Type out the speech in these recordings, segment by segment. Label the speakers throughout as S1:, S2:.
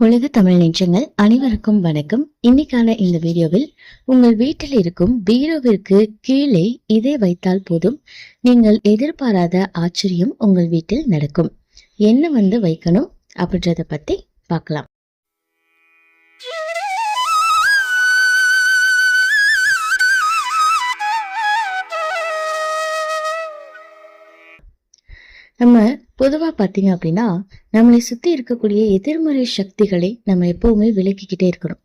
S1: உலக தமிழ் நெஞ்சங்கள் அனைவருக்கும் வணக்கம். இன்னைக்கான இந்த வீடியோவில் உங்கள் வீட்டில் இருக்கும் பீரோவிற்கு கீழே இதை வைத்தால் போதும். நீங்கள் எதிர்பாராத ஆச்சரியம் உங்கள் வீட்டில் நடக்கும். என்ன வந்து வைக்கணும் அப்படின்றத பத்தி பார்க்கலாம். நம்ம பொதுவாக பார்த்தீங்க அப்படின்னா நம்மளை சுத்தி இருக்கக்கூடிய எதிர்மறை சக்திகளை நம்ம எப்போவுமே விலக்கிக்கிட்டே இருக்கிறோம்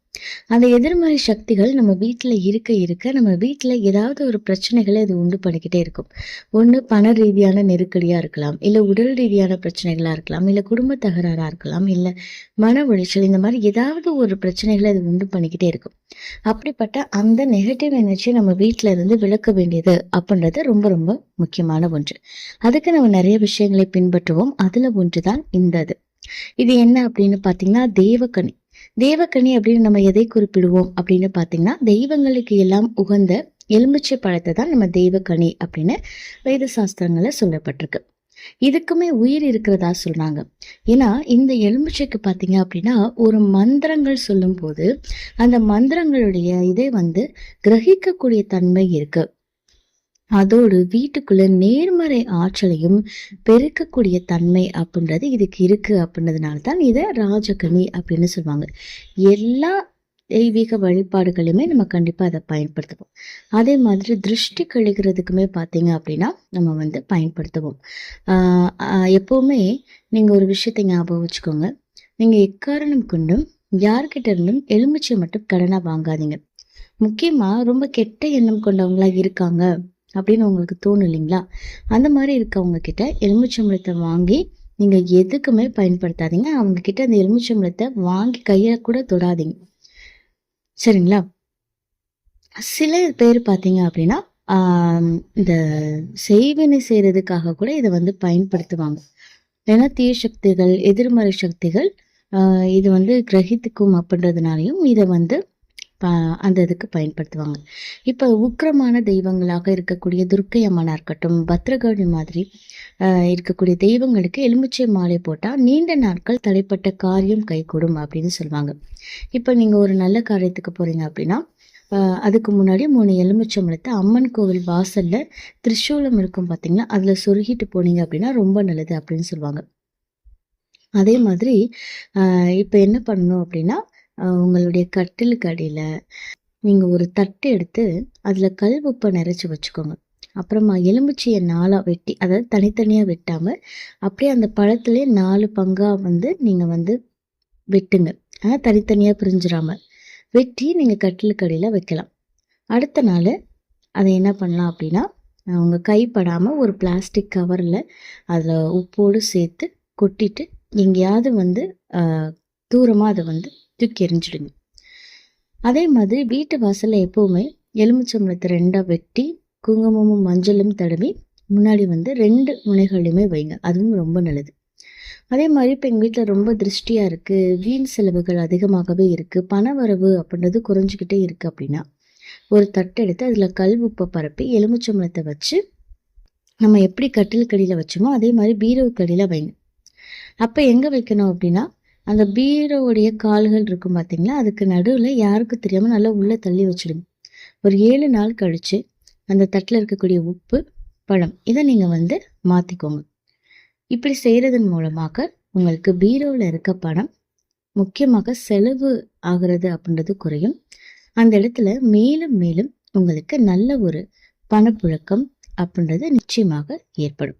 S1: அந்த எதிர்மறை சக்திகள் நம்ம வீட்டில் இருக்க இருக்க நம்ம வீட்டில் ஏதாவது ஒரு பிரச்சனைகளை அது உண்டு பண்ணிக்கிட்டே இருக்கும். ஒன்று பண ரீதியான நெருக்கடியாக இருக்கலாம் இல்லை உடல் ரீதியான பிரச்சனைகளாக இருக்கலாம் இல்லை குடும்ப தகராறாக இருக்கலாம் இல்லை மன உளைச்சல் இந்த மாதிரி ஏதாவது ஒரு பிரச்சனைகளை அது உண்டு பண்ணிக்கிட்டே இருக்கும். அப்படிப்பட்ட அந்த நெகட்டிவ் எனர்ஜி நம்ம வீட்டில் இருந்து விளக்க வேண்டியது அப்படின்றது ரொம்ப ரொம்ப முக்கியமான ஒன்று. அதுக்கு நம்ம நிறைய விஷயங்களை பின்பற்றுவோம். அதில் ஒன்று தான் இந்த இது. இது என்ன அப்படின்னு பார்த்தீங்கன்னா தேவக்கணி தேவக்கனி அப்படின்னு நம்ம எதை குறிப்பிடுவோம் அப்படின்னு பார்த்தீங்கன்னா தெய்வங்களுக்கு எல்லாம் உகந்த எலுமிச்சை பழத்தை தான் நம்ம தெய்வக்கனி அப்படின்னு வேத சாஸ்திரங்களில் சொல்லப்பட்டிருக்கு. இதுக்குமே உயிர் இருக்கிறதா சொல்றாங்க. ஏன்னா இந்த எலுமிச்சைக்கு பார்த்தீங்க அப்படின்னா ஒரு மந்திரங்கள் சொல்லும்போது அந்த மந்திரங்களுடைய இதை வந்து கிரகிக்கக்கூடிய தன்மை இருக்குது அதோடு வீட்டுக்குள்ள நேர்மறை ஆற்றலையும் பெருக்கக்கூடிய தன்மை அப்படின்றது இதுக்கு இருக்கு அப்படின்றதுனால தான் இதை ராஜகனி அப்படின்னு சொல்லுவாங்க. எல்லா தெய்வீக வழிபாடுகளையுமே நம்ம கண்டிப்பாக அதை பயன்படுத்துவோம். அதே மாதிரி திருஷ்டி கழிக்கிறதுக்குமே பார்த்தீங்க அப்படின்னா நம்ம வந்து பயன்படுத்துவோம். எப்போவுமே நீங்கள் ஒரு விஷயத்தை ஞாபகம் வச்சுக்கோங்க. நீங்கள் எக்காரணம் கொண்டும் யார்கிட்ட இருந்தும் எலுமிச்சை மட்டும் கடனாக வாங்காதீங்க. முக்கியமாக ரொம்ப கெட்ட எண்ணம் கொண்டவங்களா இருக்காங்க. அப்படின்னு உங்களுக்கு தோணும் இல்லைங்களா? அந்த மாதிரி இருக்கவங்க கிட்ட எலுமிச்சம்பழத்தை வாங்கி நீங்கள் எதுக்குமே பயன்படுத்தாதீங்க. அவங்க கிட்ட அந்த எலுமிச்சம்பழத்தை வாங்கி கையை கூட தொடாதீங்க. சரிங்களா? சில பேர் பார்த்தீங்க அப்படின்னா இந்த செய்வினை செய்யறதுக்காக கூட இதை வந்து பயன்படுத்துவாங்க. ஏன்னா தீய சக்திகள் எதிர்மறை சக்திகள் இது வந்து கிரகித்துக்கும் அப்படின்றதுனாலையும் இதை வந்து அந்த இதுக்கு பயன்படுத்துவாங்க. இப்போ உக்கிரமான தெய்வங்களாக இருக்கக்கூடிய துர்க்கை அம்மனாக இருக்கட்டும் பத்ரகாளி மாதிரி இருக்கக்கூடிய தெய்வங்களுக்கு எலுமிச்சை மாலை போட்டால் நீண்ட நாட்கள் தலைப்பட்ட காரியம் கைகூடும் அப்படின்னு சொல்லுவாங்க. இப்போ நீங்கள் ஒரு நல்ல காரியத்துக்கு போகிறீங்க அப்படின்னா அதுக்கு முன்னாடி மூணு எலுமிச்சம்பழத்தை அம்மன் கோவில் வாசலில் திரிசூலம் இருக்கும் பார்த்தீங்கன்னா அதில் சொருகிட்டு போனீங்க அப்படின்னா ரொம்ப நல்லது அப்படின்னு சொல்லுவாங்க. அதே மாதிரி இப்போ என்ன பண்ணணும் அப்படின்னா உங்களுடைய கட்டிலுக்கு அடியில் நீங்கள் ஒரு தட்டு எடுத்து அதில் கல் உப்பை நிறைச்சி வச்சுக்கோங்க. அப்புறமா எலுமிச்சையை நாளாக வெட்டி அதாவது தனித்தனியாக வெட்டாமல் அப்படியே அந்த பழத்துலேயே நாலு பங்காக வந்து நீங்கள் வந்து வெட்டுங்க. ஆனால் தனித்தனியாக பிரிஞ்சிடாமல் வெட்டி நீங்கள் கட்டிலுக்கு அடியில் வைக்கலாம். அடுத்த நாள் அதை என்ன பண்ணலாம் அப்படின்னா உங்கள் கைப்படாமல் ஒரு பிளாஸ்டிக் கவரில் அதில் உப்போடு சேர்த்து கொட்டிட்டு எங்கேயாவது வந்து தூரமாக அதை வந்து தூக்கி எறிஞ்சிடுங்க அதே மாதிரி வீட்டு வாசலில் எப்போவுமே எலுமிச்சம்பழத்தை ரெண்டாக வெட்டி குங்குமமும் மஞ்சளும் தடவி முன்னாடி வந்து ரெண்டு முனைகளையுமே வைங்க. அதுவும் ரொம்ப நல்லது. அதே மாதிரி இப்போ எங்கள் வீட்டில் ரொம்ப திருஷ்டியாக இருக்குது வீண் செலவுகள் அதிகமாகவே இருக்குது பண வரவு அப்படின்றது குறைஞ்சிக்கிட்டே இருக்குது அப்படின்னா ஒரு தட்டை எடுத்து அதில் கல் உப்பை பரப்பி எலுமிச்சம்பழத்தை வச்சு நம்ம எப்படி கட்டில் கடியில் வச்சோமோ அதே மாதிரி பீரவு கடியில் வைங்க. அப்போ எங்கே வைக்கணும் அப்படின்னா அந்த பீரோவுடைய கால்கள் இருக்கும் பார்த்தீங்களா அதுக்கு நடுவில் யாருக்கும் தெரியாமல் நல்லா உள்ளே தள்ளி வச்சுடுங்க. ஒரு ஏழு நாள் கழித்து அந்த தட்டில் இருக்கக்கூடிய உப்பு பழம் இதை நீங்கள் வந்து மாற்றிக்கோங்க இப்படி செய்கிறதன் மூலமாக உங்களுக்கு பீரோவில் இருக்க பணம் முக்கியமாக செலவு ஆகிறது அப்படின்றது குறையும். அந்த இடத்துல மேலும் மேலும் உங்களுக்கு நல்ல ஒரு பணப்புழக்கம் அப்படின்றது நிச்சயமாக ஏற்படும்.